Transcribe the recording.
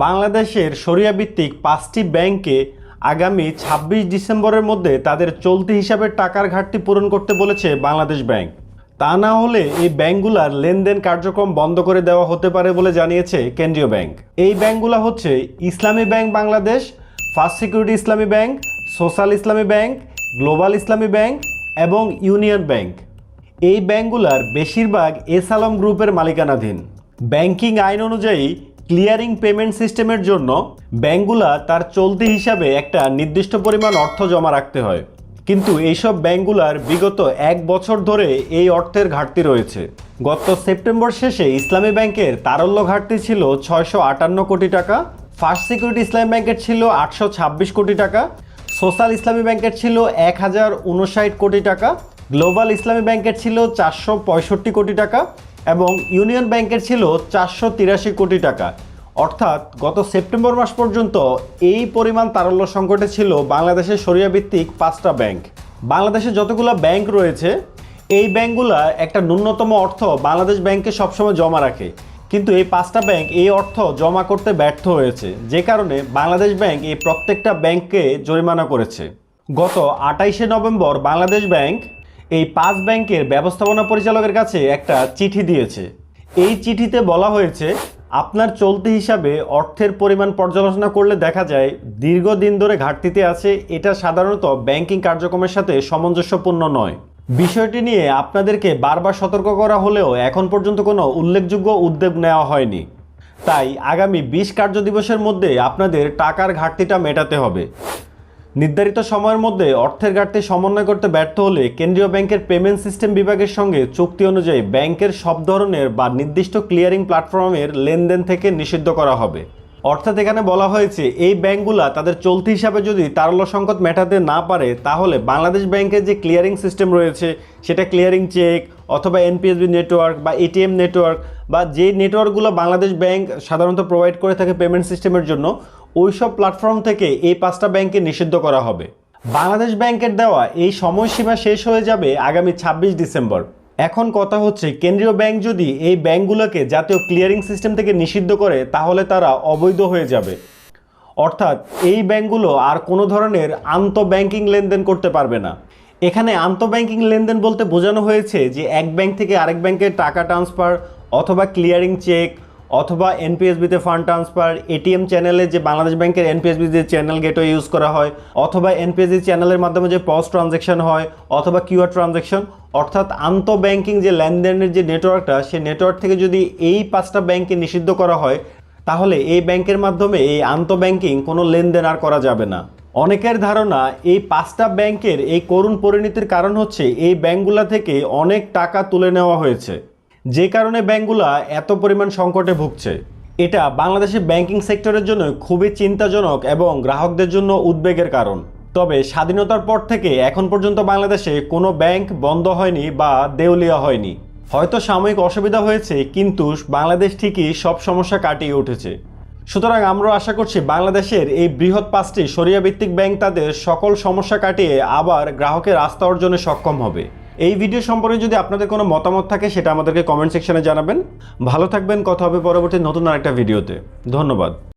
বাংলাদেশের সরিয়া ভিত্তিক পাঁচটি ব্যাংকে আগামী ছাব্বিশ ডিসেম্বরের মধ্যে তাদের চলতি হিসাবে টাকার ঘাটতি পূরণ করতে বলেছে বাংলাদেশ ব্যাংক। তা না হলে এই ব্যাংকগুলার লেনদেন কার্যক্রম বন্ধ করে দেওয়া হতে পারে বলে জানিয়েছে কেন্দ্রীয় ব্যাংক। এই ব্যাংকগুলো হচ্ছে Islami Bank Bangladesh, First Security Islami Bank, Social Islami Bank, Global Islami Bank এবং ইউনিয়ন ব্যাংক। এই ব্যাংকগুলার বেশিরভাগ এস আলম গ্রুপের মালিকানাধীন। ব্যাংকিং আইন অনুযায়ী ক্লিয়ারিং পেমেন্ট সিস্টেমের জন্য ব্যাংকগুলা তার চলতি হিসাবে একটা নির্দিষ্ট পরিমাণ অর্থ জমা রাখতে হয়। কিন্তু এইসব ব্যাংকগুলার বিগত এক বছর ধরে এই অর্থের ঘাটতি রয়েছে। গত সেপ্টেম্বর শেষে ইসলামী ব্যাংকের তারল্য ঘাটতি ছিল ছয়শো আটান্ন কোটি টাকা, ফার্স্ট সিকিউরিটি ইসলামী ব্যাংকের ছিল আটশো ছাব্বিশ কোটি টাকা, সোশ্যাল ইসলামী ব্যাংকের ছিল এক হাজার উনষাট কোটি টাকা, গ্লোবাল ইসলামী ব্যাংকের ছিল চারশো পঁয়ষট্টি কোটি টাকা এবং ইউনিয়ন ব্যাংকের ছিল চারশো তিরাশি কোটি টাকা। অর্থাৎ গত সেপ্টেম্বর মাস পর্যন্ত এই পরিমাণ তারল্য সংকটে ছিল বাংলাদেশের সরিয়া ভিত্তিক পাঁচটা ব্যাংক। বাংলাদেশে যতগুলো ব্যাংক রয়েছে, এই ব্যাংকগুলা একটা ন্যূনতম অর্থ বাংলাদেশ ব্যাংকে সবসময় জমা রাখে। কিন্তু এই পাঁচটা ব্যাংক এই অর্থ জমা করতে ব্যর্থ হয়েছে, যে কারণে বাংলাদেশ ব্যাংক এই প্রত্যেকটা ব্যাংককে জরিমানা করেছে। গত আটাইশে নভেম্বর বাংলাদেশ ব্যাংক এই পাঁচ ব্যাংকের ব্যবস্থাপনা পরিচালকের কাছে একটা চিঠি দিয়েছে। এই চিঠিতে বলা হয়েছে, আপনার চলতি হিসাবে অর্থের পরিমাণ পর্যালোচনা করলে দেখা যায়, দীর্ঘদিন ধরে ঘাটতিতে আছে, এটা সাধারণত ব্যাংকিং কার্যক্রমের সাথে সামঞ্জস্যপূর্ণ নয়। বিষয়টি নিয়ে আপনাদেরকে বারবার সতর্ক করা হলেও এখন পর্যন্ত কোনো উল্লেখযোগ্য উদ্যোগ নেওয়া হয়নি। তাই আগামী বিশ কার্য দিবসের মধ্যে আপনাদের টাকার ঘাটতিটা মেটাতে হবে। নির্ধারিত সময়ের মধ্যে অর্থের ঘাটতি সমন্বয় করতে ব্যর্থ হলে কেন্দ্রীয় ব্যাংকের পেমেন্ট সিস্টেম বিভাগের সঙ্গে চুক্তি অনুযায়ী ব্যাংকের সব ধরনের বা নির্দিষ্ট ক্লিয়ারিং প্ল্যাটফর্মের লেনদেন থেকে নিষিদ্ধ করা হবে। অর্থাৎ এখানে বলা হয়েছে, এই ব্যাংকগুলা তাদের চলতি হিসাবে যদি তারল্য সংকট মেটাতে না পারে, তাহলে বাংলাদেশ ব্যাংকের যে ক্লিয়ারিং সিস্টেম রয়েছে, সেটা ক্লিয়ারিং চেক অথবা এনপিএসবি নেটওয়ার্ক বা এটিএম নেটওয়ার্ক বা যে নেটওয়ার্কগুলো বাংলাদেশ ব্যাংক সাধারণত প্রোভাইড করে থাকে পেমেন্ট সিস্টেমের জন্য ওইসব প্ল্যাটফর্ম থেকে এই পাঁচটা ব্যাংকে নিষিদ্ধ করা হবে। বাংলাদেশ ব্যাংকের দেওয়া এই সময়সীমা শেষ হয়ে যাবে আগামী ছাব্বিশ ডিসেম্বর। এখন কথা হচ্ছে, কেন্দ্রীয় ব্যাংক যদি এই ব্যাংকগুলোকে জাতীয় ক্লিয়ারিং সিস্টেম থেকে নিষিদ্ধ করে, তাহলে তারা অবৈধ হয়ে যাবে। অর্থাৎ এই ব্যাংকগুলো আর কোনো ধরনের আন্ত ব্যাংকিং লেনদেন করতে পারবে না। এখানে আন্ত ব্যাংকিং লেনদেন বলতে বোঝানো হয়েছে যে, এক ব্যাংক থেকে আরেক ব্যাংকে টাকা ট্রান্সফার অথবা ক্লিয়ারিং চেক অথবা এনপিএসবিতে ফান্ড ট্রান্সফার এটিএম চ্যানেলে যে বাংলাদেশ ব্যাংকের এনপিএসবি যে চ্যানেল গেটওয়ে ইউজ করা হয়, অথবা এনপিএসবি চ্যানেলের মাধ্যমে যে পস ট্রানজ্যাকশন হয়, অথবা কিউআর ট্রানজ্যাকশন অর্থাৎ আন্ত ব্যাংকিং যে লেনদেনের যে নেটওয়ার্কটা সেই নেটওয়ার্ক থেকে যদি এই পাঁচটা ব্যাংকে নিষিদ্ধ করা হয়, তাহলে এই ব্যাংকের মাধ্যমে এই আন্ত ব্যাংকিং কোনো লেনদেন আর করা যাবে না। অনেকের ধারণা এই পাঁচটা ব্যাংকের এই করুণ পরিণতির কারণ হচ্ছে এই ব্যাংকগুলা থেকে অনেক টাকা তুলে নেওয়া হয়েছে। যে কারণে ব্যাংকগুলা এত পরিমাণ সংকটে ভুগছে। এটা বাংলাদেশের ব্যাংকিং সেক্টরের জন্য খুবই চিন্তাজনক এবং গ্রাহকদের জন্য উদ্বেগের কারণ। তবে স্বাধীনতার পর থেকে এখন পর্যন্ত বাংলাদেশে কোনো ব্যাংক বন্ধ হয়নি বা দেউলিয়া হয়নি। হয়তো সাময়িক অসুবিধা হয়েছে, কিন্তু বাংলাদেশ ঠিকই সব সমস্যা কাটিয়ে উঠেছে। সুতরাং আমরা আশা করছি বাংলাদেশের এই বৃহৎ পাঁচটি সরিয়া ভিত্তিক ব্যাংক তাদের সকল সমস্যা কাটিয়ে আবার গ্রাহকের আস্থা অর্জনে সক্ষম হবে। এই ভিডিও সম্পর্কে যদি আপনাদের কোনো মতামত থাকে, সেটা আমাদেরকে কমেন্ট সেকশনে জানাবেন। ভালো থাকবেন, কথা হবে পরবর্তী নতুন আরেকটা ভিডিওতে ধন্যবাদ।